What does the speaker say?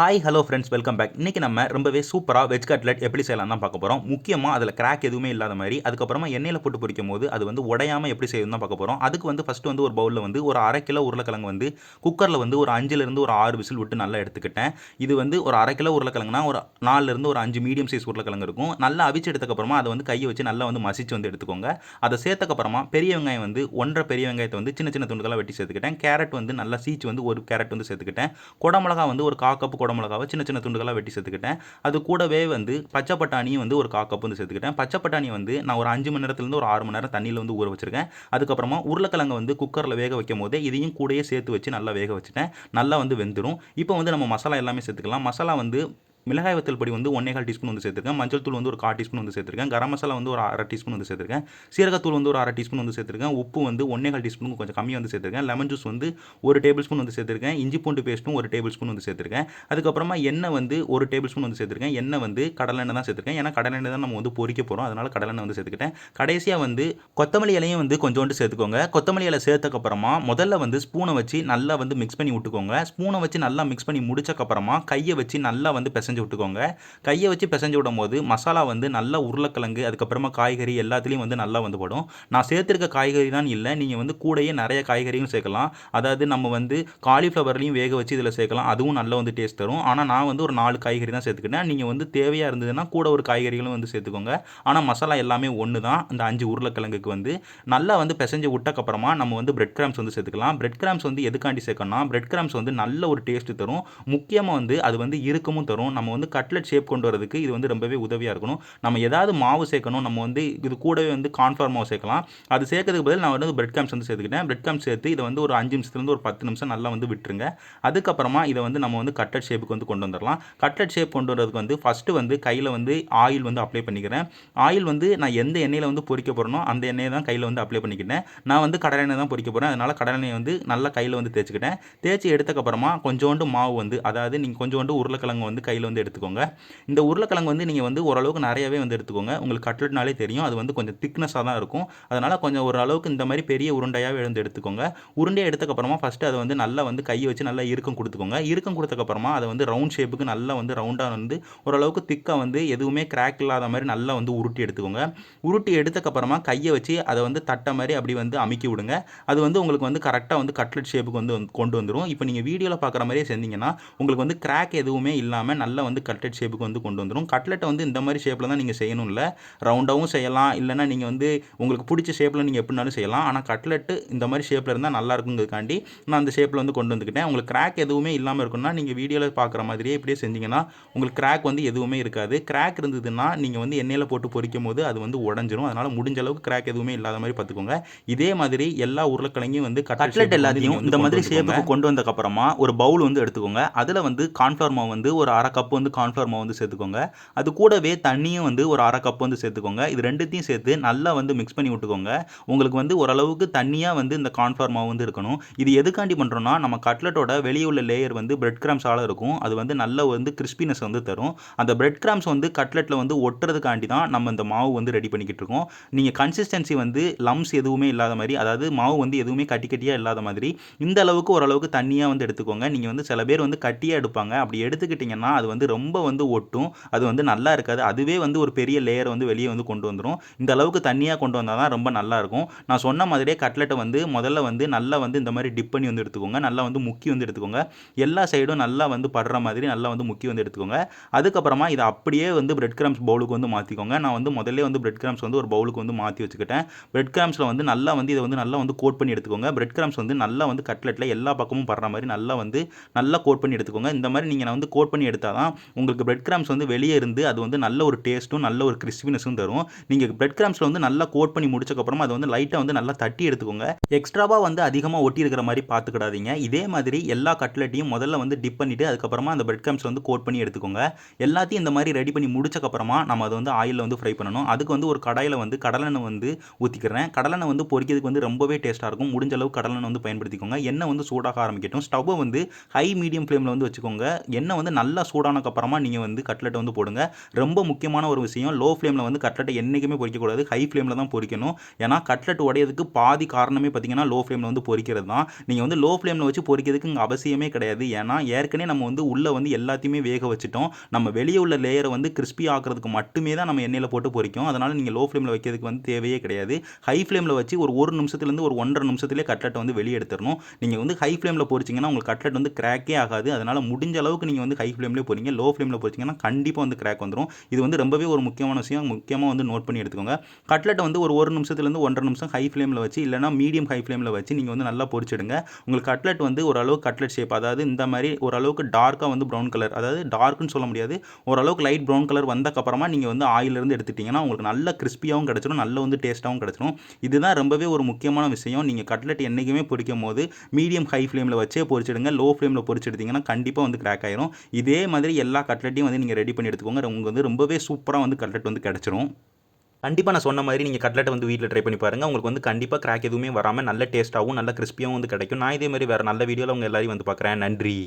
Hi hello friends welcome back இன்றைக்கி நம்ம ரொம்பவே சூப்பராக வெஜ் கட்லெட் எப்படி செய்யலாம் தான் பார்க்க போகிறோம் முக்கியமாக அதில் கிராக் எதுவுமே இல்லாத மாதிரி அதுக்கப்புறமா எண்ணெயில் போட்டு பிடிக்கும் போது அது வந்து உடையாமல் எப்படி செய்யணும் தான் பார்க்க போகிறோம் அதுக்கு வந்து ஃபஸ்ட்டு வந்து ஒரு பவுலில் வந்து ஒரு அரை கிலோ உருளைக்கிழங்கு வந்து குக்கரில் வந்து ஒரு அஞ்சுலேருந்து ஒரு ஆறு விசில் விட்டு நல்லா எடுத்துக்கிட்டேன். இது வந்து ஒரு அரை கிலோ உருளைக்கிழங்குனா ஒரு நாலுலேருந்து ஒரு அஞ்சு மீடியம் சைஸ் உருளைக்கிழங்கு இருக்கும். நல்லா அவிச்சு எடுத்தக்கப்புறமா அதை வந்து கையை வச்சு நல்லா வந்து மசிச்சு வந்து எடுத்துக்கோங்க. அதை சேர்த்தக்கப்புறமா பெரிய வெங்காயம் வந்து ஒன்றரை பெரிய வெங்காயத்தை வந்து சின்ன சின்ன துண்டுகளாக வெட்டி சேர்த்துக்கிட்டேன். கேரட் வந்து நல்லா சீச்சு வந்து ஒரு கேரட் வந்து சேர்த்துக்கிட்டேன். குடமிளகா வந்து ஒரு கா கப்பு குடமிளகாவை சின்ன சின்ன துண்டுகளாக வெட்டி சேர்த்துக்கிட்டேன். அது கூடவே வந்து பச்சை பட்டாணியும் வந்து ஒரு கா வந்து சேர்த்துக்கிட்டேன். பச்சை பட்டாணி வந்து நான் ஒரு அஞ்சு மணி நேரத்துலேருந்து ஒரு ஆறு மணி நேரம் தண்ணியில் வந்து ஊற வச்சிருக்கேன். அதுக்கப்புறமா உருளைக்கிழங்கு வந்து குக்கரில் வேக வைக்கும் போதே இதையும் கூடயே சேர்த்து வச்சு நல்லா வேக வச்சுட்டேன். நல்லா வந்து வெந்துடும். இப்போ வந்து நம்ம மசாலா எல்லாமே சேர்த்துக்கலாம். மசாலா வந்து மிளகாய் வத்தல் பொடி வந்து ஒன்றே கால் டீஸ்பூன் வந்து சேர்த்துருக்கேன். மஞ்சள் தூள் வந்து ஒரு கால் டீஸ்பூன் வந்து சேர்த்துருக்கேன். கரம் மசாலா வந்து ஒரு அரை டீஸ்பூன் வந்து சேர்த்துருக்கேன். சீரகத்தூள் வந்து ஒரு அரை டீஸ்பூன் வந்து சேர்த்துருக்கேன். உப்பு வந்து ஒன்றே கால் டீஸ்பூன் கொஞ்சம் கம்மியாக வந்து சேர்த்துருக்கேன். லெமன் ஜூஸ் வந்து ஒரு டேபிள் ஸ்பூன் வந்து சேர்த்துருக்கேன். இஞ்சி பூண்டு பேஸ்ட்டும் ஒரு டேபிள் ஸ்பூன் வந்து சேர்த்துருக்கேன். அதுக்கப்புறமா எண்ணெய் வந்து ஒரு டேபிள் ஸ்பூன் வந்து சேர்த்துருக்கேன். எண்ணெய் வந்து கடலெண்ணெய் தான் சேர்த்துருக்கேன். ஏன்னா கடலெண்ணெய் தான் நம்ம வந்து பொரிக்க போகிறோம் அதனால் கடலெண்ணெய் வந்து சேர்த்துக்கிட்டேன். கடைசியாக வந்து கொத்தமல்லி இலையும் வந்து கொஞ்சோண்டு சேர்த்துக்கோங்க. கொத்தமல்லி இலை சேர்த்தக்கப்புறமா முதல்ல வந்து ஸ்பூனை வச்சு நல்லா வந்து மிக்ஸ் பண்ணி விட்டுக்கோங்க. ஸ்பூனை வச்சு நல்லா மிக்ஸ் பண்ணி முடிச்சக்கப்புறமா கையை வச்சு நல்லா வந்து பிசைஞ்சு விட்டுக்கோங்க. கையை வச்சு பிசைஞ்சு விடும் போது மசாலா வந்து நல்லா உருளைக்கிழங்கு அதுக்கப்புறமா காய்கறி எல்லாத்துலேயும் வந்து நல்லா வந்து படும். நான் சேர்த்துருக்க காய்கறி தான் இல்லை நீங்கள் வந்து கூடயே நிறைய காய்கறியும் சேர்க்கலாம். அதாவது நம்ம வந்து காலிஃப்ளவர்லையும் வேக வச்சு இதில் சேர்க்கலாம். அதுவும் நல்லா வந்து டேஸ்ட் தரும். ஆனால் நான் வந்து ஒரு நாலு காய்கறி தான் சேர்த்துக்கிட்டேன். நீங்கள் வந்து தேவையாக இருந்ததுன்னா கூட ஒரு காய்கறிகளும் வந்து சேர்த்துக்கோங்க. ஆனால் மசாலா எல்லாமே ஒன்று தான் இந்த அஞ்சு உருளைக்கிழங்குக்கு வந்து நல்லா வந்து பிசைஞ்சு விட்டக்கப்புறமா நம்ம வந்து பிரெட் கிராம்ஸ் வந்து சேர்த்துக்கலாம். பிரெட் கிராம்ஸ் வந்து எதுக்காண்டி சேர்க்கணும்னா பிரெட் கிராம்ஸ் வந்து நல்ல ஒரு டேஸ்ட் தரும். முக்கியமாக வந்து அது வந்து இறுக்கமும் தரும். நம்ம வந்து கட்லெட் ஷேப் கொண்டு வரதுக்கு இது வந்து ரொம்பவே உதவியாக இருக்கணும். நம்ம ஏதாவது மாவு சேர்க்கணும் நம்ம வந்து இது கூடவே வந்து கான்ஃபார் மாவு சேர்க்கலாம். அது சேர்க்கறதுக்கு பதில் நான் வந்து பிரெட் கிராம்ஸ் வந்து சேர்த்துக்கிட்டேன். பிரெட் கிராம்ஸ் சேர்த்து இதை வந்து ஒரு அஞ்சு நிமிஷத்துலேருந்து ஒரு பத்து நிமிஷம் நல்லா வந்து விட்டுருங்க. அதுக்கப்புறமா இதை வந்து நம்ம வந்து கட்லெட் ஷேப்புக்கு வந்து கொண்டு வந்துடலாம். கட்லெட் ஷேப் கொண்டு வரதுக்கு வந்து ஃபஸ்ட்டு வந்து கையில் வந்து ஆயில் வந்து அப்ளை பண்ணிக்கிறேன். ஆயில் வந்து நான் எந்த எண்ணெயில் வந்து பொறிக்க போகிறனோ அந்த எண்ணெயை தான் கையில் வந்து அப்ளை பண்ணிக்கிட்டேன். நான் வந்து கடலை எண்ணெய் தான் பொறிக்க போகிறேன் அதனால் கடலை எண்ணெய் வந்து நல்லா கையில் வந்து தேய்ச்சிக்கிட்டேன். தேய்ச்சி எடுத்தக்கப்புறமா கொஞ்சோண்டு மாவு வந்து அதாவது நீங்கள் கொஞ்சோண்டு உருளைக்கிழங்கு வந்து கையில் வந்து எடுத்துக்கோங்க. இந்த உருளைக்கிழங்கு வந்து நீங்கள் வந்து ஓரளவுக்கு நிறையவே வந்து எடுத்துக்கோங்க. உங்களுக்கு கட்லெட்னாலே தெரியும். அது வந்து கொஞ்சம் திக்னஸாக தான் இருக்கும். அதனால் கொஞ்சம் ஓரளவுக்கு இந்த மாதிரி பெரிய உருண்டையாகவே எழுந்து எடுத்துக்கோங்க. உருண்டையை எடுத்தக்கப்புறமா ஃபஸ்ட்டு அதை வந்து நல்லா வந்து கையை வச்சு நல்லா இறுக்கம் கொடுத்துக்கோங்க. இறுக்கம் கொடுத்தக்கப்புறமா அதை வந்து ரவுண்ட் ஷேப்புக்கு நல்லா வந்து ரவுண்டாக வந்து ஓரளவுக்கு திக்காக வந்து எதுவுமே கிராக் இல்லாத மாதிரி நல்லா வந்து உருட்டி எடுத்துக்கோங்க. உருட்டி எடுத்தக்கப்புறமா கையை வச்சு அதை வந்து தட்டை மாதிரி அப்படி வந்து அமுக்கி விடுங்க. அது வந்து உங்களுக்கு வந்து கரெக்டாக வந்து கட்லெட் ஷேப்புக்கு வந்து கொண்டு வந்துடும் இப்போ நீங்கள் வீடியோவில் பார்க்குற மாதிரியே செஞ்சீங்கன்னா உங்களுக்கு வந்து கிராக் எதுவுமே இல்லாமல் நல்லா வந்து கட்லெட் ஷேப்புக்கு வந்து கொண்டு வந்துடும் கட்லெட்டை வந்து இந்த மாதிரி ஷேப்பில் தான் நீங்கள் செய்யணும் இல்லை ரவுண்டாகவும் செய்யலாம். இல்லைனா நீங்கள் வந்து உங்களுக்கு பிடிச்ச ஷேப்பில் நீங்கள் எப்படினாலும் செய்யலாம். ஆனால் கட்லெட்டு இந்த மாதிரி ஷேப்பில் இருந்தால் நல்லா இருக்குங்கிறதுக்காண்டி நான் அந்த ஷேப்பில் வந்து கொண்டு வந்துக்கிட்டேன். உங்களுக்கு கிராக் எதுவுமே இல்லாமல் இருக்குன்னா நீங்கள் வீடியோவில் பார்க்குற மாதிரியே இப்படியே செஞ்சீங்கன்னா உங்களுக்கு கிராக் வந்து எதுவுமே இருக்காது. கிராக் இருந்ததுன்னா நீங்கள் வந்து எண்ணெயில் போட்டு பொரிக்கும் போது அது வந்து உடஞ்சிரும். அதனால் முடிஞ்ச அளவுக்கு கிராக் எதுவுமே இல்லாத மாதிரி பார்த்துக்கோங்க. இதே மாதிரி எல்லா உருளைக்கிழங்கையும் வந்து கட்லெட் எல்லாத்தையும் இந்த மாதிரி ஷேப்புக்கு கொண்டு வந்ததுக்கப்புறமா ஒரு பவுல் வந்து எடுத்துக்கோங்க. அதில் வந்து கார்ன்ஃப்ளவர் மாவு வந்து ஒரு அரை கப் வந்து கார்ன்ஃப்ளவர் மாவு வந்து சேர்த்துக்கோங்க. அது கூடவே தண்ணியும் வந்து ஒரு அரை கப் வந்து சேர்த்துக்கோங்க. இது ரெண்டுத்தையும் சேர்த்து நல்லா வந்து மிக்ஸ் பண்ணி விட்டுக்கோங்க. உங்களுக்கு வந்து ஓரளவுக்கு தண்ணியாக வந்து இந்த கார்ன்ஃப்ளவர் மாவு வந்து இருக்கணும். இது எதுக்காண்டி பண்ணுறோன்னா நம்ம கட்லெட்டோட வெளியே உள்ள லேயர் வந்து பிரெட் கிராம்ஸால் இருக்கும். அது வந்து நல்ல வந்து கிறிஸ்பினஸ் வந்து தரும். அந்த பிரெட் கிராம்ஸ் வந்து கட்லெட்டில் வந்து ஒட்டுறதுக்காண்டி தான் நம்ம இந்த மாவு வந்து ரெடி பண்ணிக்கிட்டு இருக்கோம். நீங்கள் கன்சிஸ்டன்சி வந்து லம்ஸ் எதுவுமே இல்லாத மாதிரி அதாவது மாவு வந்து எதுவுமே கட்டி கட்டியாக இல்லாத மாதிரி இந்த அளவுக்கு ஓரளவுக்கு தண்ணியாக வந்து எடுத்துக்கோங்க. நீங்கள் வந்து சில பேர் வந்து கட்டியாக எடுப்பாங்க. அப்படி எடுத்துக்கிட்டிங்கன்னா அது வந்து ரொம்ப வந்து ஒட்டும். அது வந்து நல்லா இருக்காது. அதுவே வந்து ஒரு பெரிய லேயர் வந்து வெளியே வந்து கொண்டு வந்துடும் இந்த அளவுக்கு தண்ணியாக கொண்டு வந்தால் தான் ரொம்ப நல்லாயிருக்கும் நான் சொன்ன மாதிரியே கட்லெட்டை வந்து முதல்ல வந்து நல்லா வந்து இந்த மாதிரி டிப் பண்ணி வந்து எடுத்துக்கோங்க. நல்லா வந்து முக்கி வந்து எடுத்துக்கோங்க. எல்லா சைடும் நல்லா வந்து படுற மாதிரி நல்லா வந்து முக்கி வந்து எடுத்துக்கோங்க. அதுக்கப்புறமா இதை அப்படியே வந்து பிரெட் கிராம்ஸ் பவுலுக்கு வந்து மாற்றிக்கோங்க நான் வந்து முதல்ல வந்து பிரெட் கிராம்ஸ் வந்து ஒரு பவுலுக்கு வந்து மாற்றி வச்சுக்கிட்டேன். பிரெட் கிராம்ஸில் வந்து நல்லா வந்து இதை வந்து நல்லா வந்து கோட் பண்ணி எடுத்துக்கோங்க. பிரெட் கிராம்ஸ் வந்து நல்லா வந்து கட்லெட்டில் எல்லா பக்கமும் படுற மாதிரி நல்லா வந்து நல்லா கோட் பண்ணி எடுத்துக்கோங்க. இந்த மாதிரி நீங்கள் நான் வந்து கோட் பண்ணி எடுத்தால் தான் உங்களுக்கு பிரெட் கிராம்ஸ் வந்து வெளியே இருந்து அது வந்து நல்ல ஒரு டேஸ்ட்டும் நல்ல ஒரு கிறிஸ்பினஸும் தரும். நீங்கள் பிரெட் கிராம்ஸில் வந்து நல்லா கோட் பண்ணி முடிச்சக்கப்புறமா அதை வந்து லைட்டாக வந்து நல்லா தட்டி எடுத்துக்கோங்க. எக்ஸ்ட்ராவாக வந்து அதிகமாக ஒட்டி இருக்கிற மாதிரி பார்த்துக்கிடாதீங்க. இதே மாதிரி எல்லா கட்லெட்டையும் முதல்ல வந்து டிப் பண்ணிவிட்டு அதுக்கப்புறமா அந்த பிரெட் கிராம்ஸ் வந்து கோட் பண்ணி எடுத்துக்கோங்க. எல்லாத்தையும் இந்த மாதிரி ரெடி பண்ணி முடிச்சக்கப்புறமா நம்ம அதை வந்து ஆயிலில் வந்து ஃப்ரை பண்ணணும். அதுக்கு வந்து ஒரு கடாயில் வந்து கடலெண்ணெய் வந்து ஊற்றிக்கிறேன் கடலெண்ணெய் வந்து பொறிக்கிறதுக்கு வந்து ரொம்பவே டேஸ்ட்டாக இருக்கும். முடிஞ்ச அளவு கடலெண்ணெய் வந்து பயன்படுத்திக்கோங்க. எண்ணெய் வந்து சூடாக ஆரம்பிக்கட்டும். ஸ்டவ்வை வந்து ஹை மீடியம் ஃப்ளேமில் வந்து வச்சுக்கோங்க. எண்ணெய் வந்து நல்லா சூடான ஆனதுக்கப்புறமா நீங்கள் வந்து கட்லெட்டை வந்து போடுங்க. ரொம்ப முக்கியமான ஒரு விஷயம் லோ ஃப்ளேமில் வந்து கட்லெட்டை என்றைக்குமே பொறிக்கக்கூடாது. ஹை ஃப்ளேமில் தான் பொரிக்கணும் ஏன்னா கட்லெட் உடையதுக்கு பாதி காரணமே பார்த்தீங்கன்னா லோ ஃப்ளேமில் வந்து பொரிக்கிறது தான். நீங்கள் வந்து லோ ஃப்ளேமில் வச்சு பொரிக்கிறதுக்கு இங்கே அவசியமே கிடையாது. ஏன்னா ஏற்கனவே நம்ம வந்து உள்ளே வந்து எல்லாத்தையுமே வேக வச்சுட்டோம். நம்ம வெளியே உள்ள லேயரை வந்து கிறிஸ்பி ஆக்கிறதுக்கு மட்டுமே தான் நம்ம எண்ணெயில் போட்டு பொறிக்கும். அதனால் நீங்கள் லோ ஃப்ளேமில் வைக்கிறதுக்கு வந்து தேவையே கிடையாது. ஹை ஃப்ளேமில் வச்சு ஒரு ஒரு நிமிஷத்துலேருந்து ஒரு ஒன்றரை நிமிஷத்துலேயே கட்லெட்டை வந்து வெளியே எடுத்துடணும். நீங்கள் வந்து ஹை ஃப்ளேமில் பொரிச்சிங்கன்னா உங்களுக்கு கட்லெட் வந்து கிராக்கே ஆகாது. அதனால் முடிஞ்ச அளவுக்கு நீங்கள் வந்து ஹை ஃப்ளேம்லேயே போகிறீங்க லோ ஃப்ளேமில் போச்சிங்கன்னா கண்டிப்பாக வந்து கிராக் வந்துடும் இது வந்து ரொம்பவே ஒரு முக்கியமான விஷயம். முக்கியமாக வந்து நோட் பண்ணி எடுத்துக்கோங்க. கட்லெட்டை வந்து ஒரு ஒரு நிமிஷத்துலேருந்து ஒன்றரை நிமிஷம் ஹை ஃப்ளேமில் வச்சு இல்லைனா மீடியம் ஹை ஃப்ளேமில் வச்சு நீங்கள் வந்து நல்லா பொரிச்சிடுங்க. உங்களுக்கு கட்லெட் வந்து ஓரளவுக்கு கட்லெட் ஷேப் அதாவது இந்த மாதிரி ஓரளவுக்கு டார்க்காக வந்து ப்ரௌன் கலர் அதாவது டார்க்குன்னு சொல்ல முடியாது. ஓரளவுக்கு லைட் ப்ரௌன் கலர் வந்தக்கப்புறமா நீங்கள் வந்து ஆயிலிருந்து எடுத்துட்டிங்கன்னா உங்களுக்கு நல்ல கிறிஸ்பியாகவும் கிடச்சிடும் நல்ல வந்து டேஸ்ட்டாகவும் கிடச்சிடும் இதுதான் ரொம்பவே ஒரு முக்கியமான விஷயம். நீங்கள் கட்லெட் என்றைக்குமே பொரிக்கும் போது மீடியம் ஹை ஃப்ளேமில் வச்சே பொரிச்சிடுங்க. லோ ஃப்ளேமில் பொரிச்சு எடுத்தீங்கன்னா கண்டிப்பாக வந்து கிராக் ஆயிரும். இதே மாதிரி எல்லா கட்லெட்டையும் வந்து நீங்கள் ரெடி பண்ணி எடுத்துக்கோங்க. உங்களுக்கு வந்து ரொம்பவே சூப்பராக வந்து கட்லெட் வந்து கிடச்சிரும். கண்டிப்பாக நான் சொன்ன மாதிரி நீங்கள் கட்லெட்டை வந்து வீட்டில் ட்ரை பண்ணி பாருங்கள் உங்களுக்கு வந்து கண்டிப்பாக கிராக் எதுவுமே வராமல் நல்ல டேஸ்ட்டாகவும் நல்ல கிறிஸ்பியாகவும் வந்து கிடைக்கும். நான் இதே மாதிரி வேறு நல்ல வீடியோவில் உங்கள் எல்லாரையும் வந்து பார்க்குறேன். நன்றி.